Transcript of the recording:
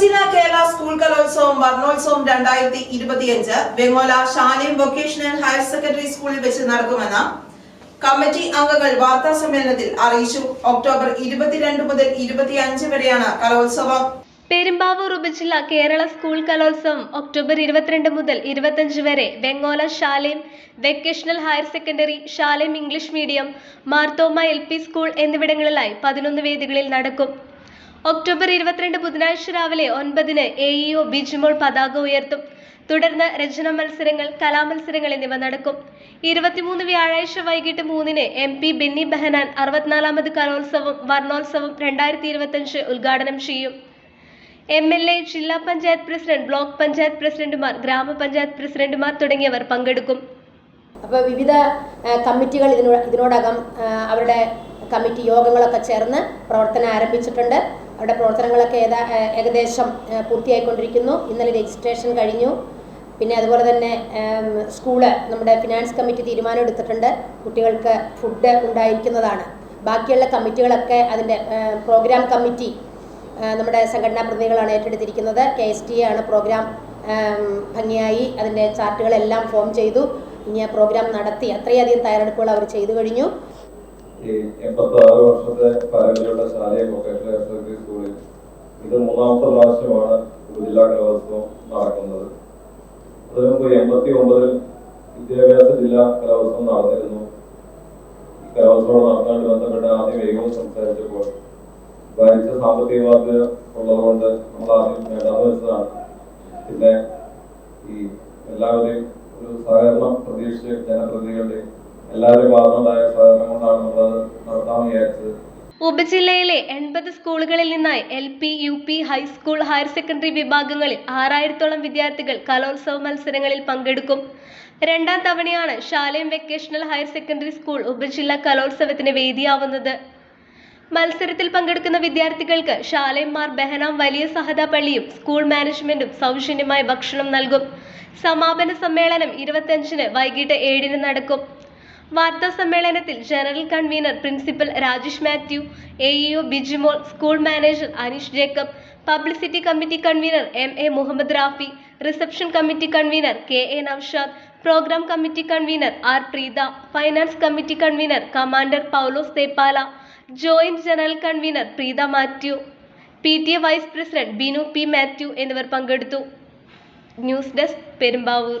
ഉപജില്ല കേരള സ്കൂൾ കലോത്സവം വർണോത്സവം രണ്ടായിരത്തി ഇരുപത്തിയഞ്ച് Vengola Shalem vocational higher secondary സ്കൂളിൽ വെച്ച് നടക്കുമെന്ന് കമ്മിറ്റി അംഗങ്ങൾ വാർത്താ സമ്മേളനത്തിൽ അറിയിച്ചു. ഒക്ടോബർ ഇരുപത്തിരണ്ട് മുതൽ ഇരുപത്തിയഞ്ച് വരെയാണ് കലോത്സവം. പെരുമ്പാവൂർ ഉപജില്ല കേരള സ്കൂൾ കലോത്സവം ഒക്ടോബർ ഇരുപത്തിരണ്ട് മുതൽ ഇരുപത്തഞ്ച് വരെ Vengola Shalem vocational higher secondary Shalem English medium Marthoma L school എന്നിവിടങ്ങളിലായി പതിനൊന്ന് വേദികളിൽ നടക്കും. ഒക്ടോബർ ഇരുപത്തിരണ്ട് ബുധനാഴ്ച രാവിലെ ഒൻപതിന് എ ഇ ഒ ബിജിമോൾ പതാക ഉയർത്തും. തുടർന്ന് രചന മത്സരങ്ങൾ കലാമത്സരങ്ങൾ എന്നിവ നടക്കും. ഇരുപത്തിമൂന്ന് വ്യാഴാഴ്ച വൈകിട്ട് മൂന്നിന് എം പി ബെന്നി ബെഹനാൻ അറുപത്തിനാലാമത് കലോത്സവം വർണോത്സവം രണ്ടായിരത്തി ഇരുപത്തഞ്ച് ഉദ്ഘാടനം ചെയ്യും. എം എൽ എ ജില്ലാ പഞ്ചായത്ത് പ്രസിഡന്റ് ബ്ലോക്ക് പഞ്ചായത്ത് പ്രസിഡന്റുമാർ ഗ്രാമപഞ്ചായത്ത് പ്രസിഡന്റുമാർ തുടങ്ങിയവർ പങ്കെടുക്കും. അപ്പോൾ വിവിധ കമ്മിറ്റികൾ ഇതിനോടകം അവരുടെ കമ്മിറ്റി യോഗങ്ങളൊക്കെ ചേർന്ന് പ്രവർത്തനം ആരംഭിച്ചിട്ടുണ്ട്. അവരുടെ പ്രവർത്തനങ്ങളൊക്കെ ഏതാ ഏകദേശം പൂർത്തിയായിക്കൊണ്ടിരിക്കുന്നു. ഇന്നലെ രജിസ്ട്രേഷൻ കഴിഞ്ഞു. പിന്നെ അതുപോലെ തന്നെ സ്കൂൾ നമ്മുടെ ഫിനാൻസ് കമ്മിറ്റി തീരുമാനം എടുത്തിട്ടുണ്ട്. കുട്ടികൾക്ക് ഫുഡ് ഉണ്ടായിരിക്കുന്നതാണ്. ബാക്കിയുള്ള കമ്മിറ്റികളൊക്കെ അതിന്റെ പ്രോഗ്രാം കമ്മിറ്റി നമ്മുടെ സംഘടനാ പ്രതിനിധികളാണ് ഏറ്റെടുത്തിരിക്കുന്നത്. കെ എസ് ടി ആണ് പ്രോഗ്രാം ഭംഗിയായി അതിന്റെ ചാർട്ടുകളെല്ലാം ഫോം ചെയ്തു. ഇനി ആ പ്രോഗ്രാം നടത്തി അത്രയധികം തയ്യാറെടുപ്പുകൾ അവർ ചെയ്തു കഴിഞ്ഞു. ഈ എൺപത്തി ആറ് വർഷത്തെ പരമ്പരയുള്ള ശാലയ വൊക്കേഷണൽ ഹയർ സെക്കൻഡറി സ്കൂളിൽ ഇത് മൂന്നാമത്തെ പ്രാവശ്യമാണ് ഉപജില്ലാ കലോത്സവം നടക്കുന്നത്. അതിനു മുമ്പ് എൺപത്തി ഒമ്പതിൽ വിദ്യാഭ്യാസ ജില്ലാ കലോത്സവം നടന്നിരുന്നു. ഈ കലോത്സവം നടത്താനായിട്ട് ബന്ധപ്പെട്ട് ആദ്യം വേഗം സംസാരിച്ചപ്പോൾ ഭരിച്ച സാമ്പത്തിക ബാധ്യത ഉള്ളതുകൊണ്ട് നമ്മൾ ആദ്യം വേണ്ടാന്ന് വെച്ചതാണ്. പിന്നെ ഈ എല്ലാവരെയും ഒരു സഹകരണം പ്രതീക്ഷിച്ച് ജനപ്രതിനിധികളുടെയും ഉപജില്ലയിലെ എൺപത് സ്കൂളുകളിൽ നിന്നായി L P U P high school higher secondary വിഭാഗങ്ങളിൽ ആറായിരത്തോളം വിദ്യാർത്ഥികൾ കലോത്സവ മത്സരങ്ങളിൽ പങ്കെടുക്കും. രണ്ടാം തവണയാണ് ശാലയം വെക്കേഷണൽ ഹയർ സെക്കൻഡറി സ്കൂൾ ഉപജില്ല കലോത്സവത്തിന് വേദിയാവുന്നത്. മത്സരത്തിൽ പങ്കെടുക്കുന്ന വിദ്യാർത്ഥികൾക്ക് ശാലയന്മാർ ബെഹനാം വലിയ സഹദ പള്ളിയും സ്കൂൾ മാനേജ്മെന്റും സൗജന്യമായ ഭക്ഷണം നൽകും. സമാപന സമ്മേളനം ഇരുപത്തിയഞ്ചിന് വൈകിട്ട് ഏഴിന് നടക്കും. വാർത്താ സമ്മേളനത്തിൽ general convener principal Rajesh Mathew A E O Bijimol school manager Aneesh Jacob publicity committee convener M A Muhammad Rafi reception committee convener K A Noushad program committee convener R Preetha finance committee convener commander Paulose Theppala joint general convener Preetha Mathew P T A vice president Binu P Mathew എന്നിവർ പങ്കെടുത്തു. News desk Perumbavoor.